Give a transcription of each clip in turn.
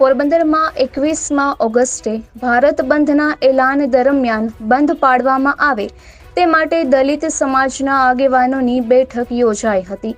પોરબંદરમાં એકવીસમાં ઓગસ્ટે ભારત બંધના એલાન દરમિયાન બંધ પાડવામાં આવે તે માટે દલિત સમાજના આગેવાનોની બેઠક યોજાઈ હતી.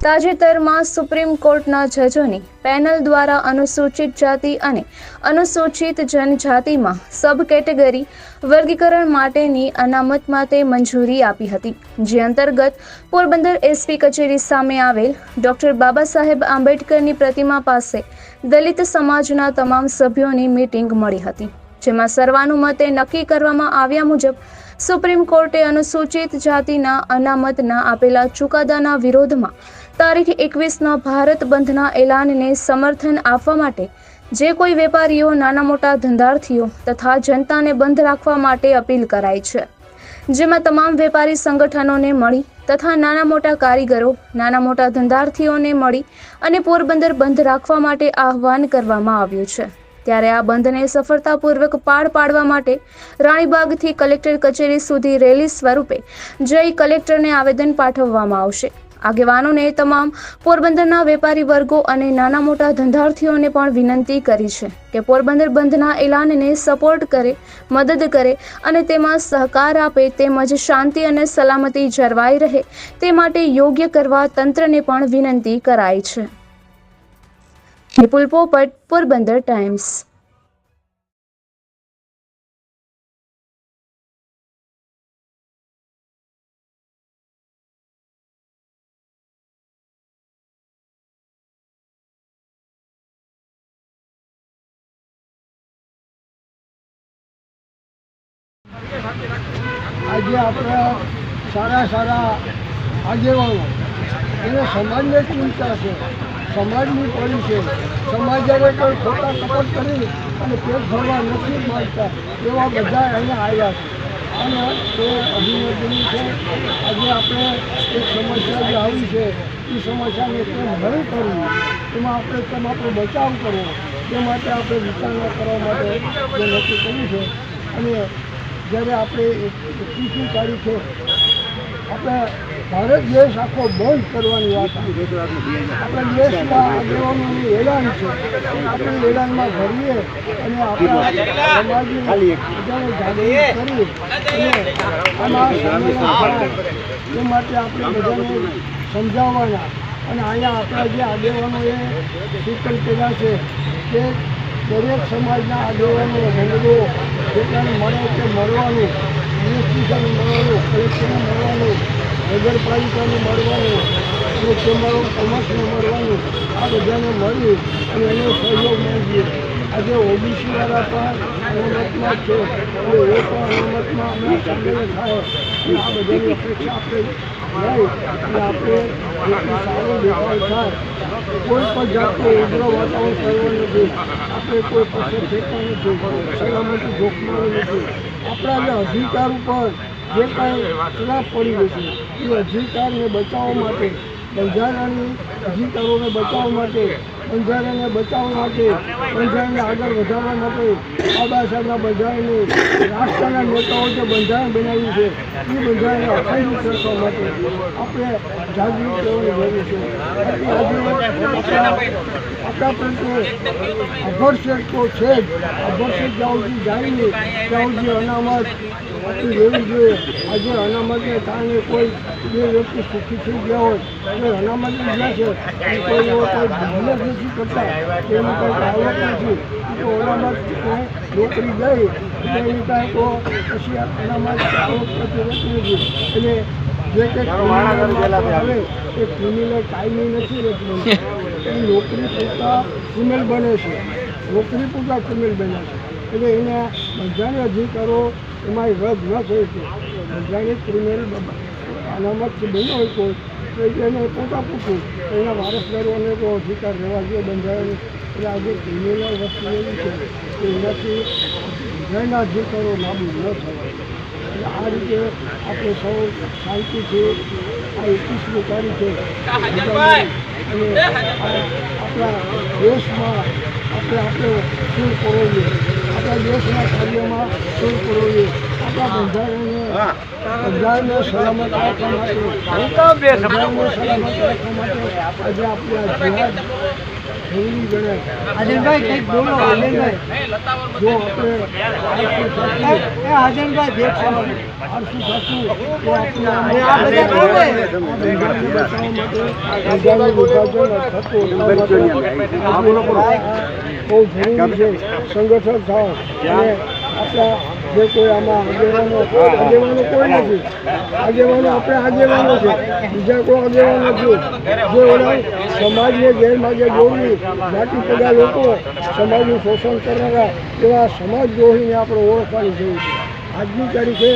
તાજેતરમાં સુપ્રીમ કોર્ટના જજોની પેનલ દ્વારા અનુસૂચિત જાતિ અને અનુસૂચિત જનજાતિમાં સબ કેટેગરી વર્ગીકરણ માટેની અનામત માટે મંજૂરી આપી હતી. જે અંતર્ગત પોરબંદર એસપી કચેરી સામે આવેલ ડોક્ટર બાબા સાહેબ આંબેડકરની પ્રતિમા પાસે દલિત સમાજના તમામ સભ્યોની મીટિંગ મળી હતી, જેમાં સર્વાનુમતે નક્કી કરવામાં આવ્યા મુજબ સુપ્રીમ કોર્ટે અનુસૂચિત જાતિના અનામતના આપેલા ચુકાદાના વિરોધમાં તારીખ એકવીસના ભારત બંધના એલાનને સમર્થન આપવા માટે જે કોઈ વેપારીઓ નાના મોટા ધંધાર્થીઓ તથા જનતાને બંધ રાખવા માટે અપીલ કરાઈ છે, જેમાં તમામ વેપારી સંગઠનોને મળી તથા નાના મોટા કારીગરો, નાના મોટા ધંધાર્થીઓને મળી અને પોરબંદર બંધ રાખવા માટે આહવાન કરવામાં આવ્યું છે. ત્યારે આ બંધને સફળતાપૂર્વક પાર પાડવા માટે રાણીબાગથી કલેક્ટર કચેરી સુધી રેલી સ્વરૂપે જઈ કલેક્ટરને આવેદન પાઠવવામાં આવશે. આગેવાનોને તમામ પોરબંદરના વેપારી વર્ગો અને નાના મોટા ધંધાર્થીઓને પણ વિનંતી કરી છે કે પોરબંદર બંધના એલાનને સપોર્ટ કરે, મદદ કરે અને તેમાં સહકાર આપે, તેમજ શાંતિ અને સલામતી જળવાઈ રહે, તે માટે યોગ્ય કરવા તંત્રને પણ વિનંતી કરાઈ છે. પોપટ, પોરબંદર ટાઈમ્સ. સારા સારા આગેવાનો. એને સમાજને ચિંતા છે? સમાજની પડી છે. સમાજ જ્યારે કોઈ ખોટા કપટ કરી અને પેટ ભરવા નથી માગતા, એવા બધા અહીંયા આવ્યા છે. અને તે અભિનંદન છે. આજે આપણે એક સમસ્યા જે આવી છે, એ સમસ્યાને કેમ હલ કરવી. એમાં આપણે કેમ આપણો બચાવ કરવો. તે માટે આપણે વિચારણા કરવા માટે જે નક્કી કર્યું છે. અને જ્યારે આપણે એકવીસમી તારીખે આપણે ભારત દેશ આખો બંધ કરવાની વાત આપણે દેશના આગેવાનોનું એલાન છે. આપણે એલાનમાં ભરીએ અને આપણા સમાજની બધાને જાગૃત કરી અને એ માટે આપણે બધાને સમજાવવાના. અને અહીંયા આપણા જે આગેવાનોએ સૂચન કર્યા છે કે દરેક સમાજના આગેવાનો રંગો જેટલાને મળે તે મળવાનું મિનિસ્ટ્રીને મળવાનું કલેક્ટરને મળવાનું નગરપાલિકાને મળવાનું અને ચેમ્બર ઓફ કોમર્સને મળવાનું આ બધાને મળી અને એનો સહયોગ માંગીએ આજે ઓબીસી વાળા પણ રમતમાં છે. એટલે એ પણ રમતમાં અમે સંગ્રહ થાય. એ આ બધાની અપેક્ષા આપણે આપણે સારો દેખાવ થાય. કોઈ પણ જાતનું ઉગ્ર વાતાવરણ કરવું નથી. આપણે કોઈ પાસે ફેંકવા નથી. સલામતી જોખમાવી નથી. આપણા જે અધિકાર ઉપર જે કાંઈ ખરાબ પડી ગયું છે એ અધિકારને બચાવવા માટે બંધારણની અધિકારોને બચાવવા માટે બંધારણને બચાવવા માટે બંધારણને આગળ વધારવા માટે બાબા સાહેબના બંધારણને રાષ્ટ્રના નેતાઓ જે બંધારણ બનાવ્યું છે, એ બંધારણને અખાયું કરવા માટે આપણે જાગૃત રહેવાની જરૂર છે. આપણા પ્રત્યે અભરસેટ તો છે જ. અભરસેટ જ્યાં સુધી સુધી અનામત આપી લેવી જોઈએ આજે અનામતને કારણે કોઈ બે વ્યક્તિ સુખી થઈ ગયા હોય તો અનામત લીધા છે કોઈ કોઈ બિઝનેસ નથી કરતા એની કંઈક આવક નથી તો અનામત કોઈ નોકરી ગઈ એની કાંઈ તો પછી અનામત આવક થતી રહેતી નથી એટલે જે કંઈક આવે એ ક્રિમિનલ કાયમી નથી રહેતું એ નોકરી પૂરતા ક્રિમિનલ બને છે નોકરી પૂરતા ક્રિમિનલ બને છે એટલે એને બધાને અધિકારો એમાં રદ ન થઈ છે જાણે ક્રિમિનલ અનામતથી બન્યો હોય કોઈ તો એને પોતા પૂછું એના વારસદારોને તો અધિકાર રહેવા જોઈએ બંધાયેલો એટલે આજે ક્રિમિનલ વસ્તુ એવી છે કે એનાથી બધાના અધિકારો નાબૂદ ન થવા એટલે આ રીતે આપણે સૌ શાંતિથી આ એકવીસમી તારીખે અને આપણા દેશમાં આપણે આપણે શું કરવું પુરવીએ આપણા દેશના કાર્યોમાં સુર પુરવીએ આપણા બંધારણને બંધારણને સલામત રાખવા માટે બંધારણને સલામત રાખવા માટે આજે આપણે આ જિહાદ જરૂરી ગણાય. હાજનભાઈ કંઈક બોલો હાજનભાઈ જો આપણે હાજનભાઈ તો આ બધા કોણ બંધારણને બચાવવા માટે પ્રજાનું વિભાજન થતું. એટલા માટે બહુ જરૂરી છે સંગઠન થાવ. અને આપણા જે કોઈ આમાં આગેવાનો આગેવાનો કોઈ નથી. આગેવાનો આપણે આગેવાનો છે. બીજા કોઈ આગેવાનો નથી. જે ઓલા સમાજને ગેરમાર્ગે દોરવી માટી પગા લોકો સમાજનું શોષણ કરનારા એવા સમાજ દ્રોહીને આપણે ઓળખવાની જરૂર છે. આજની તારીખે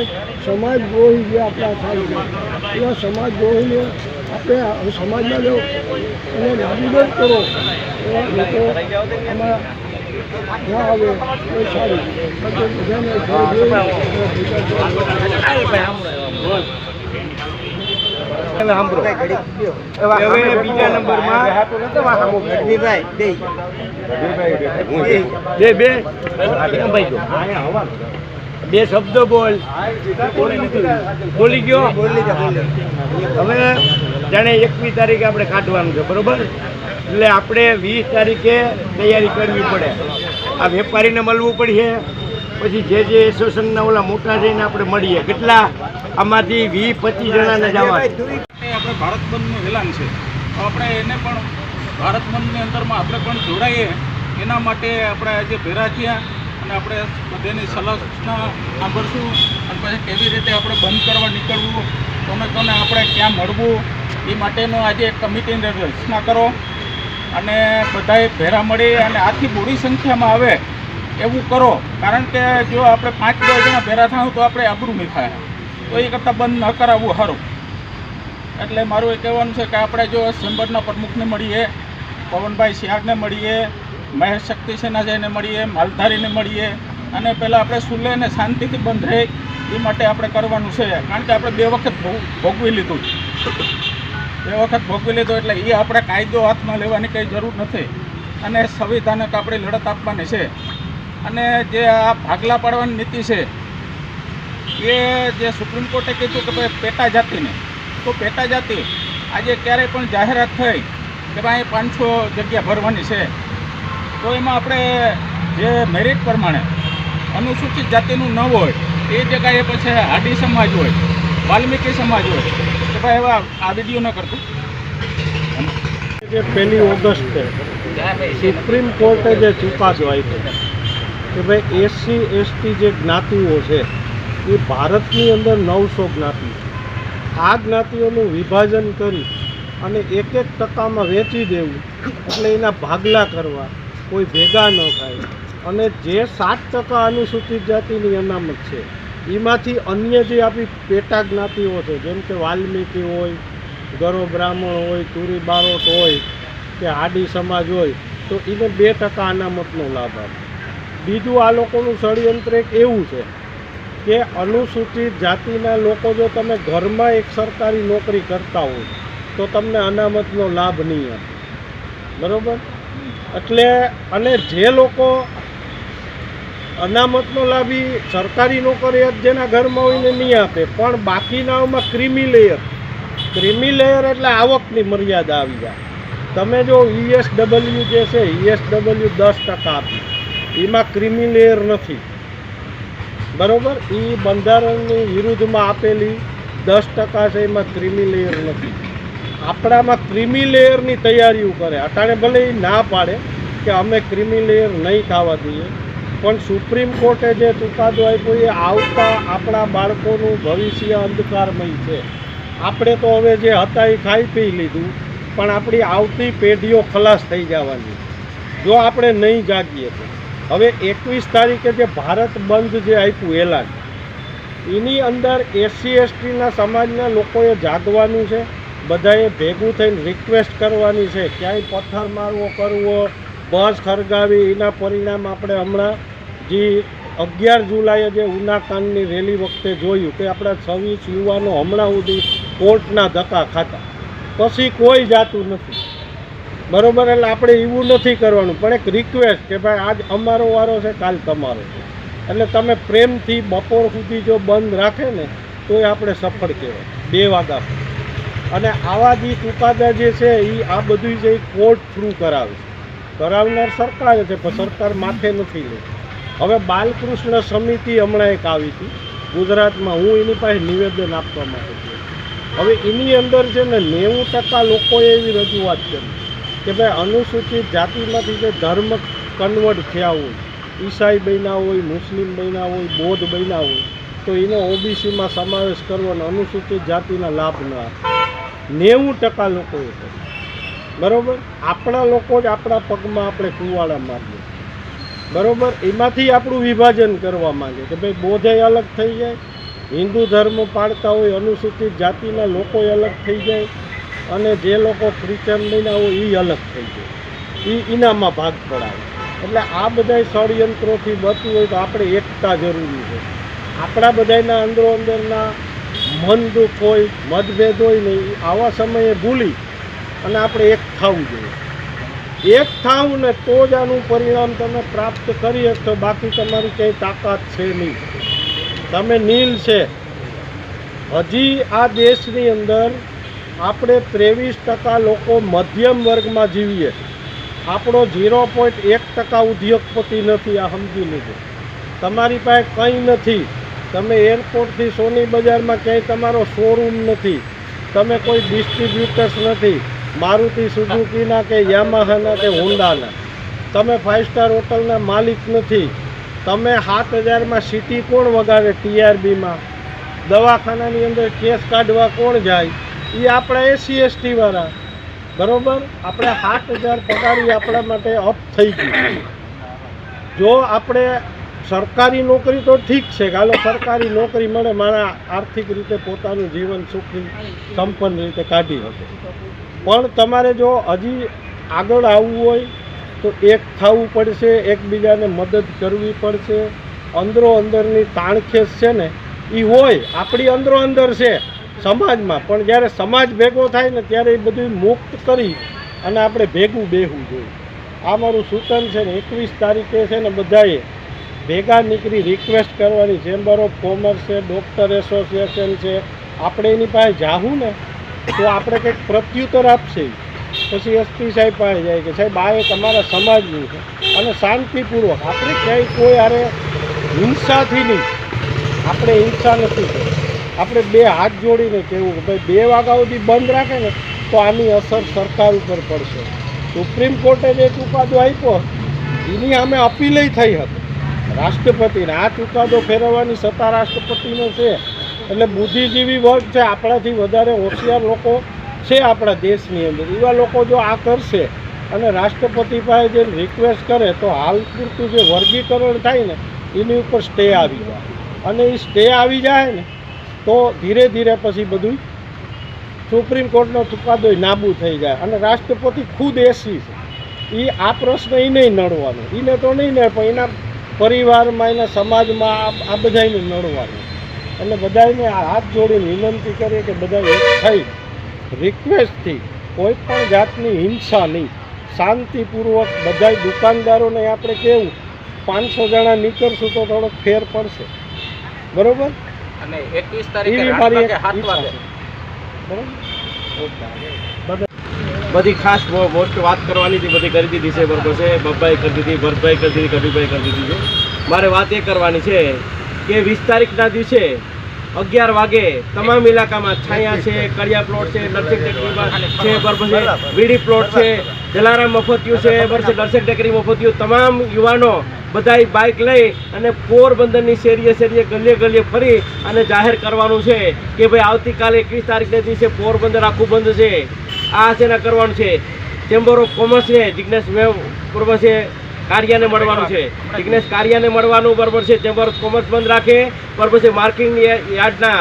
સમાજ દ્રોહી જે આપણા થાય છે એવા સમાજ દ્રોહીને આપણે સમાજમાં જો એને નાબૂદ કરો એવા લોકો આમાં ના આવે એ સારું. બધાને બીજા નંબરમાં બે. બે. બે. શબ્દો બોલ. બોલી ગયો. હવે જાણે એકવીસ તારીખે આપણે કાઢવાનું છે બરોબર? એટલે આપણે વીસ તારીખે તૈયારી કરવી પડે. આ વેપારીને મળવું પડશે પછી જે જે એસોસિએશનના ઓલા મોટા જઈને આપણે મળીએ. કેટલા? આમાંથી વીસ પચીસ જણાને જવા આપણે ભારત બંધનું એલાન છે. તો આપણે એને પણ ભારત બંધની અંદરમાં આપણે પણ જોડાઈએ. એના માટે આપણે આજે ભેરા થયા અને આપણે બધાની સલાહ સૂચના સાંભળશું. અને પછી કેવી રીતે આપણે બંધ કરવા નીકળવું? કોને કોને આપણે ક્યાં મળવું? એ માટેનો આજે એક કમિટીની રચના કરો અને બધાએ ભેરા મળી અને આથી મોટી સંખ્યામાં આવે એવું કરો. કારણ કે જો આપણે પાંચ બે જણા ભેરા થાવ તો આપણે આબરૂ નહીં થાય. તો એ કરતાં બંધ ન કરાવવું સારું. એટલે મારું એ કહેવાનું છે કે આપણે જો ચેમ્બરના પ્રમુખને મળીએ, પવનભાઈ સિયાગને મળીએ, મહેશ શક્તિ સેનાજાઈને મળીએ, માલધારીને મળીએ અને પહેલાં આપણે સુલે અને શાંતિથી બંધ રહે, એ માટે આપણે કરવાનું છે. કારણ કે આપણે બે વખત ભોગ- ભોગવી લીધું. બે વખત ભોગવી લીધો એટલે એ આપણે કાયદો હાથમાં લેવાની કંઈ જરૂર નથી. અને સંવિધાનક આપણી લડત આપવાની છે. અને જે આ ભાગલા પાડવાની નીતિ છે, એ જે સુપ્રીમ કોર્ટે કીધું કે ભાઈ પેટા જાતિને, તો પેટા જાતિ આજે ક્યારેય પણ જાહેરાત થઈ કે ભાઈ પાંચસો જગ્યા ભરવાની છે. તો એમાં આપણે જે મેરિટ પ્રમાણે અનુસૂચિત જાતિનું ન હોય, એ જગ્યાએ પછી હાડી સમાજ હોય. વાલ્મીકી સમાજ હોય કે ભાઈ એવા આ વીડિયો ન કરતું. જે પહેલી ઓગસ્ટે સુપ્રીમ કોર્ટે જે ચુકાદો આપ્યો કે ભાઈ એસસી, એસટી જે જ્ઞાતિઓ છે, એ ભારતની અંદર નવસો જ્ઞાતિ આ જ્ઞાતિઓનું વિભાજન કરી અને એક એક ટકામાં વેચી દેવું, એટલે એના ભાગલા કરવા કોઈ ભેગા ન થાય. અને જે સાત ટકા અનુસૂચિત જાતિની અનામત છે એમાંથી અન્ય જે આપણી પેટા જ્ઞાતિઓ છે, જેમ કે વાલ્મીકી હોય, ગરો બ્રાહ્મણ હોય, તુરી બારોટ હોય, કે હાડી સમાજ હોય, તો એને બે ટકા અનામતનો લાભ આપે. બીજું આ લોકોનું ષડયંત્ર એક એવું છે કે અનુસૂચિત જાતિના લોકો જો તમે ઘરમાં એક સરકારી નોકરી કરતા હોય, તો તમને અનામતનો લાભ નહીં આપે. બરાબર? એટલે અને જે લોકો અનામતનો લાભી સરકારી નોકરી જ જેના ઘરમાં હોય ને નહીં આપે, પણ બાકીનાઓમાં ક્રિમી લેયર. ક્રિમી લેયર એટલે આવકની મર્યાદા આવી જાય. તમે જો ઈએસડબલ્યુ જે છે ઈએસડબલ્યુ દસ ટકા આપી. એમાં ક્રિમી લેયર નથી. બરોબર? એ બંધારણની વિરુદ્ધમાં આપેલી દસ ટકા છે, એમાં ક્રિમી લેયર નથી. આપણામાં ક્રિમી લેયરની તૈયારીઓ કરે. અટાણે ભલે એ ના પાડે કે અમે ક્રિમી લેયર નહીં ખાવા દઈએ. પણ સુપ્રીમ કોર્ટે જે ચુકાદો આપ્યો એ આવતા આપણા બાળકોનું ભવિષ્ય અંધકારમય છે. આપણે તો હવે જે હતા એ ખાઈ પી લીધું, પણ આપણી આવતી પેઢીઓ ખલાસ થઈ જવાની જો આપણે નહીં જાગીએ તો. હવે એકવીસ તારીખે જે ભારત બંધ જે આપ્યું એલાન, એની અંદર એસસી, એસટીના સમાજના લોકોએ જાગવાનું છે, બધાએ ભેગું થઈને રિક્વેસ્ટ કરવાની છે, ક્યાંય પથ્થર મારવો, કરવો, બસ ખરગાવી, એના પરિણામ આપણે હમણાં જે અગિયાર જુલાઈએ જે ઉનાકાંડની રેલી વખતે જોયું કે આપણા છવ્વીસ યુવાનો હમણાં સુધી કોર્ટના ધક્કા ખાતા. પછી કોઈ જાતું નથી. બરોબર, એટલે આપણે એવું નથી કરવાનું. પણ એક રિક્વેસ્ટ કે ભાઈ, આજ અમારો વારો છે, કાલ તમારો છે. એટલે તમે પ્રેમથી બપોર સુધી જો બંધ રાખે ને તો એ આપણે સફળ કહેવાય. બે વાદા અને આવા જે ચુકાદા જે છે એ આ બધું એ કોર્ટ થ્રુ કરાવે છે. કરાવનાર સરકાર છે, પણ સરકાર માથે નથી લે હવે બાલકૃષ્ણ સમિતિ હમણાં એક આવી હતી. ગુજરાતમાં હું એની પાસે નિવેદન આપવા માંગુ છું. હવે એની અંદર છે ને નેવું ટકા લોકોએ એવી રજૂઆત કરી કે ભાઈ અનુસૂચિત જાતિમાંથી જે ધર્મ કન્વર્ટ થયા હોય, ઈસાઈ બન્યા હોય, મુસ્લિમ બન્યા હોય, બૌદ્ધ બન્યા હોય, તો એનો ઓબીસીમાં સમાવેશ કરવો અને અનુસૂચિત જાતિના લાભ ન આપે. નેવું ટકા લોકોએ કર્યું. બરાબર? આપણા લોકો જ આપણા પગમાં આપણે કુવાડા મારીએ. બરોબર? એમાંથી આપણું વિભાજન કરવા માંગે કે ભાઈ બોધે અલગ થઈ જાય, હિન્દુ ધર્મ પાળતા હોય, અનુસૂચિત જાતિના લોકો અલગ થઈ જાય અને જે લોકો ક્રિશ્ચન બન્યા હોય એ અલગ થઈ જાય. એ ઇનામાં ભાગ પડાવે એટલે આ બધા ષડયંત્રોથી બચવું હોય તો આપણે એકતા જરૂરી છે. આપણા બધાના અંદરો અંદરના મન દુઃખ હોય, મતભેદ હોય નહીં આવા સમયે ભૂલી અને આપણે એક થવું જોઈએ. એક થાવ ને તો જ આનું પરિણામ તમે પ્રાપ્ત કરી શકશો, બાકી તમારી ક્યાંય તાકાત છે નહીં. તમે નીલ છે. હજી આ દેશની અંદર આપણે ત્રેવીસ ટકા લોકો મધ્યમ વર્ગમાં જીવીએ. આપણો ઝીરો પોઈન્ટ એક ટકા ઉદ્યોગપતિ નથી, આ સમજી લીધું. તમારી પાસે કંઈ નથી. તમે એરપોર્ટથી સોની બજારમાં ક્યાંય તમારો શોરૂમ નથી. તમે કોઈ ડિસ્ટ્રીબ્યુટર્સ નથી. મારુતિ સુઝુકીના કે યામાહાના કે હોન્ડાના તમે ફાઇવ સ્ટાર હોટલના માલિક નથી. તમે સાત હજારમાં સિટી કોણ વગાડે ટીઆરબીમાં દવાખાનાની અંદર કેસ કાઢવા કોણ જાય? એ આપણા એસી એસટીવાળા બરાબર? આપણે સાત હજાર પગારી આપણા માટે અપ થઈ ગયું જો આપણે સરકારી નોકરી તો ઠીક છે હાલો સરકારી નોકરી મળે, મારા આર્થિક રીતે પોતાનું જીવન સુખી, સંપન્ન રીતે કાઢી શકે. પણ તમારે જો હજી આગળ આવવું હોય, તો એક થવું પડશે, એકબીજાને મદદ કરવી પડશે. અંદરો અંદરની તાણખેસ છે ને એ હોય, આપણી અંદરો અંદર છે સમાજમાં. પણ જ્યારે સમાજ ભેગો થાય ને, ત્યારે એ બધું મુક્ત કરી અને આપણે ભેગું બેહવું જોઈએ. આ મારું સૂચન છે ને, એકવીસ તારીખે છે ને, બધાએ ભેગા નીકળી રિક્વેસ્ટ કરવાની. ચેમ્બર ઓફ કોમર્સ છે ડૉક્ટર એસોસિએશન છે. આપણે એની પાસે જાવું ને તો આપણે કંઈક પ્રત્યુત્તર આપશે. પછી એસપી સાહેબ પાસે જાય કે, સાહેબ, આ એ તમારા સમાજનું છે. અને શાંતિપૂર્વક, આપણે ક્યાંય કોઈ હારે હિંસાથી નહીં. આપણે હિંસા નથી. આપણે બે હાથ જોડીને કહેવું કે, ભાઈ, બે વાગ્યા સુધી બંધ રાખે ને, તો આની અસર સરકાર ઉપર પડશે. સુપ્રીમ કોર્ટે જે ચુકાદો આપ્યો એની અમે અપીલય થઈ હતી. રાષ્ટ્રપતિને આ ચુકાદો ફેરવવાની સત્તા રાષ્ટ્રપતિનો છે. એટલે બુદ્ધિજીવી વર્ગ છે, આપણાથી વધારે હોશિયાર લોકો છે આપણા દેશની અંદર. એવા લોકો જો આ કરશે અને રાષ્ટ્રપતિ પાસે જે રિક્વેસ્ટ કરે, તો હાલ પૂરતું જે વર્ગીકરણ થાય ને, એની ઉપર સ્ટે આવી જાય. અને એ સ્ટે આવી જાય ને, તો ધીરે ધીરે પછી બધું સુપ્રીમ કોર્ટનો ચુકાદો નાબૂદ થઈ જાય. અને રાષ્ટ્રપતિ ખુદ એસી છે. એ આ પ્રશ્ન એ નહીં નડવાનો. એને તો નહીં ને, પણ એના પરિવારમાં, એના સમાજમાં આ- બધાને નડવાનું. એટલે બધાને હાથ જોડીને વિનંતી કરીએ કે બધા એક થઈ. રિક્વેસ્ટથી કોઈ પણ જાતની હિંસા નહીં. શાંતિપૂર્વક બધા દુકાનદારોને આપણે કેવું પાંચસો જણા નીકળશું તો થોડોક ફેર પડશે. બરોબર? અને એકવીસ તારીખે બધી ખાસ મોસ્ટ વાત કરવાની હતી બધી કરી દીધી છે બરોબર છે. બબ્બાઈ કરી દીધી ભરતભાઈ કરી દીધી કબીરભાઈ કરી દીધી છે. મારે વાત એ કરવાની છે કે વીસ તારીખના દિવસે અગિયાર વાગે તમામ ઇલાકામાં છાયા છે, કડિયા પ્લોટ છે નરસિંહ ટેકરીમાં છે બરોબર છે વીડી પ્લોટ છે, જલારામ મફતિયું છે બરોબર છે નરસિંહ ટેકરી મફતિયું તમામ યુવાનો બધાય બાઇક લઈ અને પોરબંદરની શેરીએ શેરીએ ગલીએ ગલીએ ફરી અને જાહેર કરવાનું છે કે ભાઈ આવતીકાલે એકવીસ તારીખના દિવસે પોરબંદર આખું બંધ છે. આ છે કરવાનું છે? ચેમ્બર ઓફ કોમર્સ છે જિજ્ઞેશ મેં બરોબર છે કારિયાને મળવાનું છે. જિજ્ઞેશ કારિયાને મળવાનું, બરોબર છે. ચેમ્બર કોમર્સ બંધ રાખે, બરાબર છે. માર્કિંગ યાર્ડના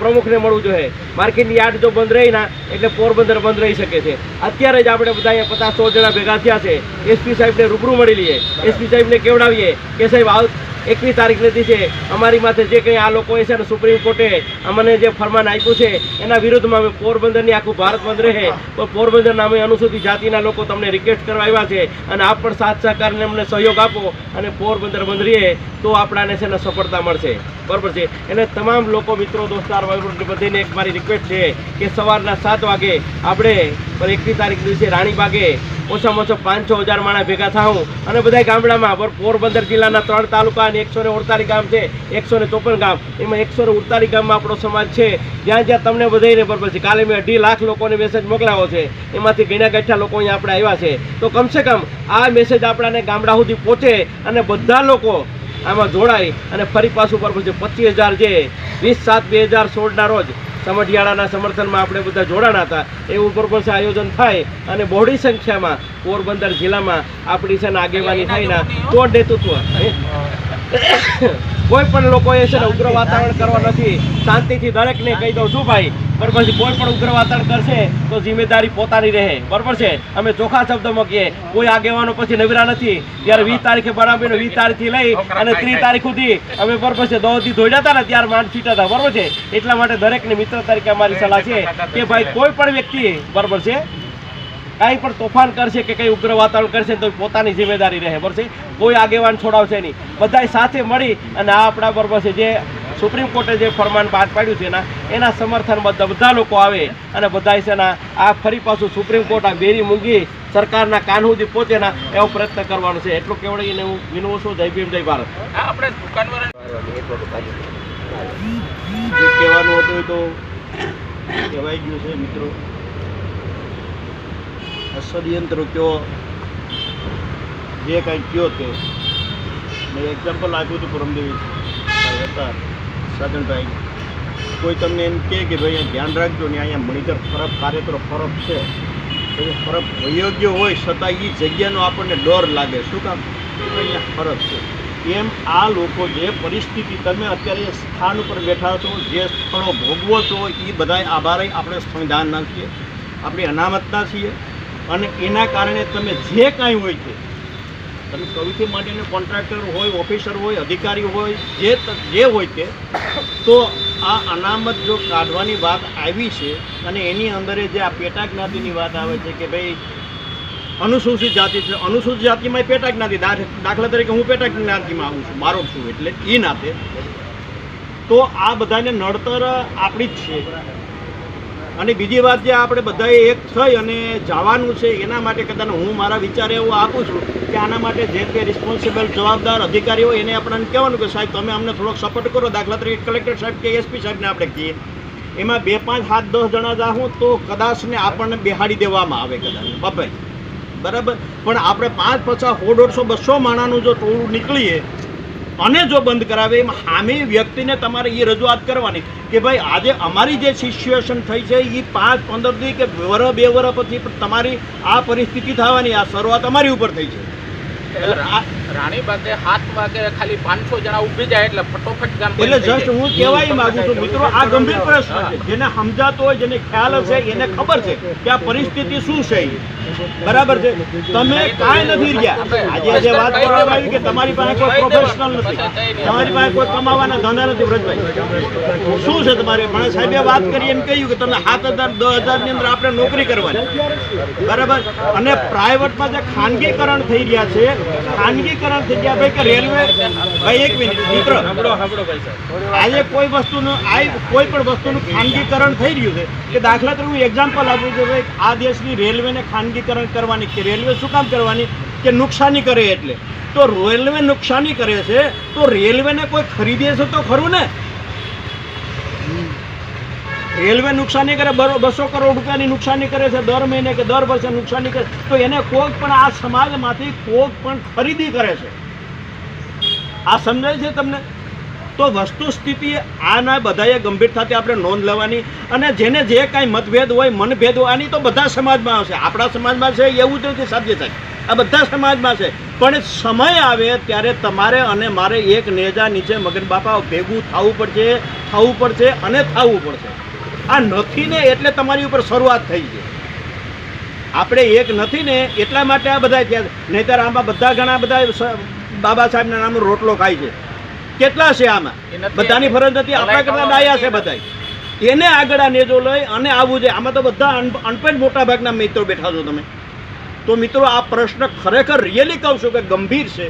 પ્રમુખને મળવું જોઈએ. માર્કિંગ યાર્ડ જો બંધ રહી ના, એટલે પોરબંદર બંધ રહી શકે છે. અત્યારે જ આપણે બધા પચાસ સો જણા ભેગા થયા છે. એસપી સાહેબને રૂબરૂ મળી લઈએ. એસપી સાહેબને કેવડાવીએ? કે સાહેબ આવ એકવીસ તારીખને દિવસે અમારી માથે જે કંઈ આ લોકોએ છે ને સુપ્રીમ કોર્ટે અમને જે ફરમાન આપ્યું છે, એના વિરુદ્ધમાં અમે પોરબંદરની આખું ભારત બંધ રહે. પણ પોરબંદર નામે અનુસૂચિત જાતિના લોકો તમને રિક્વેસ્ટ કરવા આવ્યા છે અને આપ પણ સાથ સહકારને અમને સહયોગ આપો અને પોરબંદર બંધ રહીએ તો આપણાને છે ને સફળતા મળશે. બરાબર છે? એટલે તમામ લોકો, મિત્રો દોસ્તાર બધીને એક મારી રિક્વેસ્ટ છે કે સવારના સાત વાગે આપણે એકવીસ તારીખ દિવસે રાણીબાગે ઓછામાં ઓછા પાંચ છ હજાર માણસ ભેગા થાઉં અને બધા ગામડામાં પર પોરબંદર જિલ્લાના ત્રણ તાલુકા અને એકસો ને અડતાલીસ ગામ છે, એકસો ને ચોપન ગામ. એમાં એકસો ને અડતાલીસ ગામમાં આપણો સમાજ છે. જ્યાં જ્યાં તમને બધાને બરાબર છે કાલે મેં અઢી લાખ લોકોને મેસેજ મોકલાવ્યો છે. એમાંથી ઘણા ગાંઠ્યા લોકો અહીંયા આપણે આવ્યા છે. તો કમસે કમ આ મેસેજ આપણાને ગામડા સુધી પહોંચે અને બધા લોકો આમાં જોડાય અને ફરી પાછું પર પછી પચીસ હજાર જે વીસ સાત બે હજાર સોળના રોજ સમઢિયાળાના સમર્થનમાં આપણે બધા જોડાણા હતા. એવું છે આયોજન થાય અને બહોળી સંખ્યામાં પોરબંદર જિલ્લામાં આપણી છે ને આગેવાની થાય ને તો? નેતૃત્વ? કોઈ પણ લોકોએ છે ને ઉગ્ર વાતાવરણ કરવા નથી, શાંતિથી દરેકને કહી દઉં છું ભાઈ, બરોબર છે? કોઈ પણ ઉગ્ર વાતાવરણ કરશે તો જિમ્મેદારી પોતાની રહે, બરોબર છે? અમે ચોખ્ખા શબ્દમાં કહીએ કોઈ આગેવાનો પછી નવરા નથી. ત્યારે વીસ તારીખે બરાબર વીસ તારીખથી લઈ અને ત્રીસ તારીખ સુધી અમે, બરોબર છે દોધી ધોઈડા હતા ને, ત્યારે માંડ છીટા હતા, બરોબર છે? એટલા માટે દરેકને મિત્ર તરીકે અમારી સલાહ છે કે ભાઈ, કોઈ પણ વ્યક્તિ, બરોબર છે કાંઈ પણ તોફાન કરશે કે કંઈ ઉગ્ર વાતાવરણ કરશે તો પોતાની જિમ્મેદારી રહે. બરાબર છે? કોઈ આગેવાન છોડાવશે નહીં. બધાય સાથે મળી અને આ આપણા બરાબર છે જે સુપ્રીમ કોર્ટે જે ફરમાન બહાર પાડ્યું છે એના એના સમર્થનમાં બધા બધા લોકો આવે અને બધા છે આ ફરી પાછું સુપ્રીમ કોર્ટ આ બેરી મૂંગી સરકારના કાન સુધી પહોંચે ના એવો પ્રયત્ન કરવાનો છે. એટલું કેવડીને હું વિનવું છું. જય ભીમ જય ભારત. આપણે દુકાનવાળા જે કહેવાનું હતું તો કહેવાય ગયું છે મિત્રો. ષડયંત્ર કયો? જે કાંઈ કયો તે. મેં એક્ઝામ્પલ આપ્યું હતું પરમદેવી હતા, સાધનભાઈ. કોઈ તમને એમ કહે કે ભાઈ અહીંયા ધ્યાન રાખજો ને અહીંયા મણિકર ફરક કાર્યક્રમ ફરક છે. એ ફરક અયોગ્ય હોય છતાં એ જગ્યાનો આપણને ડર લાગે. શું કામ? અહીંયા ફરક છે. એમ આ લોકો જે પરિસ્થિતિ તમે અત્યારે સ્થાન ઉપર બેઠા છો, જે સ્થળો ભોગવો છો એ બધાય આભારે આપણે સંવિધાનના છીએ આપણી અનામતના છીએ. અને એના કારણે તમે જે કાંઈ હોય છે, તમે સૌથી માટેને કોન્ટ્રાક્ટર હોય ઓફિસર હોય, અધિકારી હોય, જે જે હોય તે, તો આ અનામત જો કાઢવાની વાત આવી છે અને એની અંદર જે આ પેટા જ્ઞાતિની વાત આવે છે કે ભાઈ અનુસૂચિત જાતિ છે, અનુસૂચિત જાતિમાં પેટા જ્ઞાતિ દાખલા તરીકે હું પેટા જ્ઞાતિમાં આવું છું, મારો છું એટલે એ નાતે, તો આ બધાને નડતર આપણી જ છે. અને બીજી વાત જે આપણે બધાએ એક થઈ અને જવાનું છે એના માટે કદાચ હું મારા વિચાર એવો આપું છું કે આના માટે જે તે રિસ્પોન્સિબલ જવાબદાર અધિકારીઓ એને આપણને કહેવાનું કે સાહેબ તમે અમને થોડોક સપોર્ટ કરો, દાખલા તરીકે કલેક્ટર સાહેબ કે એસપી સાહેબને આપણે કહીએ. એમાં બે પાંચ સાત દસ જણા જાહું તો કદાચ ને આપણને બેહાડી દેવામાં આવે કદાચ. બપાઈ બરાબર? પણ આપણે પાંચ પચાસ સો દોઢસો બસો માણાનું જો ટોળું નીકળીએ અને જો બંધ કરાવે એમ હામી વ્યક્તિને તમારે એ રજૂઆત કરવાની કે ભાઈ આજે અમારી જે સિચ્યુએશન થઈ છે એ પાંચ, પંદર દી કે વર, બે વર પછી તમારી આ પરિસ્થિતિ થવાની, આ શરૂઆત અમારી ઉપર થઈ છે. રાણી બાગે સાત વાગે ખાલી પાંચસો જણા ઊભી જાય એટલે ફટોફટ ગામ એટલે જસ્ટ હું કહેવાય માંગુ છું મિત્રો આ ગંભીર પ્રશ્ન છે. જેને સમજાતો હોય જેને ખ્યાલ હશે એને ખબર છે કે આ પરિસ્થિતિ શું છે બરાબર છે? તમે કાંઈ નથી રહ્યા. આજે જે વાત કરવામાં આવી કે તમારી પાસે કોઈ પ્રોફેશનલ નથી. તમારી પાસે કોઈ કમાવાના ધંધા નથી વ્રજભાઈ. શું છે તમારે? પણ સાહેબે વાત કરી એમ કહ્યું કે તમે સાત હજાર દસ હજારની અંદર આપણે નોકરી કરવાની. બરાબર? અને પ્રાઇવેટમાં જે ખાનગીકરણ થઈ રહ્યા છે ખાનગીકરણ થઈ ગયા ભાઈ કે રેલવે? ભાઈ એક મિનિટ મિત્ર. આજે કોઈ વસ્તુનું આ કોઈ પણ વસ્તુનું ખાનગીકરણ થઈ રહ્યું છે કે દાખલા તરીકે હું એક્ઝામ્પલ આપું કે ભાઈ આ દેશની રેલવેને ખાનગીકરણ કરવાની કે રેલવે શું કામ કરવાની કે નુકસાની કરે એટલે. તો રેલવે નુકસાની કરે છે તો રેલવેને કોઈ ખરીદે છે તો ખરું ને? રેલવે નુકસાની કરે, બરો- બસો કરોડ રૂપિયાની નુકસાની કરે છે, દર મહિને કે દર વર્ષે નુકસાની કરે તો એને કોક પણ આ સમાજમાંથી કોક પણ ખરીદી કરે છે. આ સમજાય છે તમને? તો વસ્તુ સ્થિતિ આના બધાએ ગંભીરતાથી આપણે નોંધ લેવાની અને જેને જે કાંઈ મતભેદ હોય, મનભેદ હોય, આની તો બધા સમાજમાં આવશે. આપણા સમાજમાં છે, એવું જ નથી સાધ્ય થાય આ બધા સમાજમાં છે. પણ સમય આવે ત્યારે તમારે અને મારે એક નેજા નીચે મગન બાપા ભેગું થવું પડશે થવું પડશે અને થવું પડશે. આ નથી ને એટલે તમારી ઉપર શરૂઆત થઈ છે આપણે એક નથી ને એટલા માટે આ બધા થયા નહીતર આમાં બધા ઘણા બધા બાબા સાહેબના નામનો રોટલો ખાય છે. કેટલા છે આમાં? બધાની ફરજ નથી. આપણા કરતા ડાયા છે બધા એને આગળ આ નેજો લઈ અને આવવું છે. આમાં તો બધા અન- અનપેડ મોટા ભાગના મિત્રો બેઠા છો તમે. તો મિત્રો આ પ્રશ્ન ખરેખર રિયલી કહું છું કે ગંભીર છે.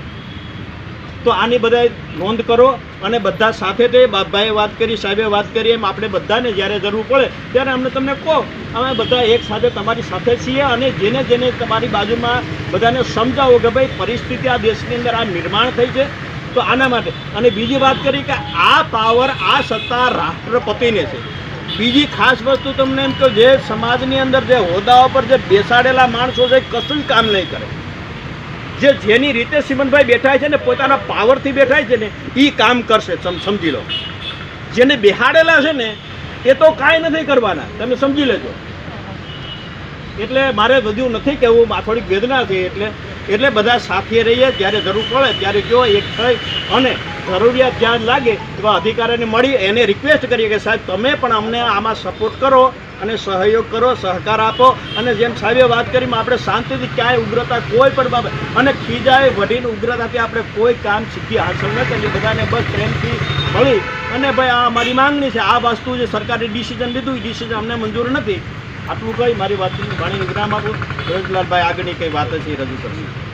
તો આની બધાય નોંધ કરો. અને બધા સાથે તે બાપભાઈએ વાત કરી, સાહેબે વાત કરી, એમ આપણે બધાને જ્યારે જરૂર પડે ત્યારે અમને તમને કહો, અમે બધા એક સાથે તમારી સાથે છીએ અને જેને જેને તમારી બાજુમાં બધાને સમજાવો કે ભાઈ પરિસ્થિતિ આ દેશની અંદર આ નિર્માણ થઈ છે, તો આના માટે. અને બીજી વાત કરી કે આ પાવર, આ સત્તા રાષ્ટ્રપતિને છે. બીજી ખાસ વસ્તુ તમને એમ કહું, જે સમાજની અંદર જે હોદ્દાઓ પર જે બેસાડેલા માણસો છે, કશું જ કામ નહીં કરે. જે જેની રીતે સિમનભાઈ બેઠા છે ને પોતાના પાવરથી બેઠા છે ને એ કામ કરશે. સમ- સમજી લો. જેને બેહાડેલા છે ને, એ તો કાંઈ નથી કરવાના. તમે સમજી લેજો. એટલે મારે બધું નથી કહેવું થોડીક વેદના છે, એટલે એટલે બધા સાથે રહીએ, જ્યારે જરૂર પડે, ત્યારે જો એક થઈ અને જરૂરિયાત જ્યાં લાગે એવા અધિકારીને મળી, એને રિક્વેસ્ટ કરીએ કે સાહેબ, તમે પણ અમને આમાં સપોર્ટ કરો. અને સહયોગ કરો, સહકાર આપો. અને જેમ સાહેબે વાત કરી આપણે શાંતિથી ક્યાંય ઉગ્રતા કોઈ પણ બાબત અને ખીજાએ વઢીને ઉગ્રતાથી આપણે કોઈ કામ સિદ્ધિ હાંસલ ન કરીએ. બધાને બસ પ્રેમથી મળી અને ભાઈ, આ મારી માંગણી છે. આ વસ્તુ જે સરકારે ડિસિઝન લીધું, એ ડિસિઝન અમને મંજૂર નથી. આટલું કહી મારી વાતનું ઘણી વિરામ આપું. રજલાલભાઈ આગળની કઈ વાત છે એ રજૂ કરશે.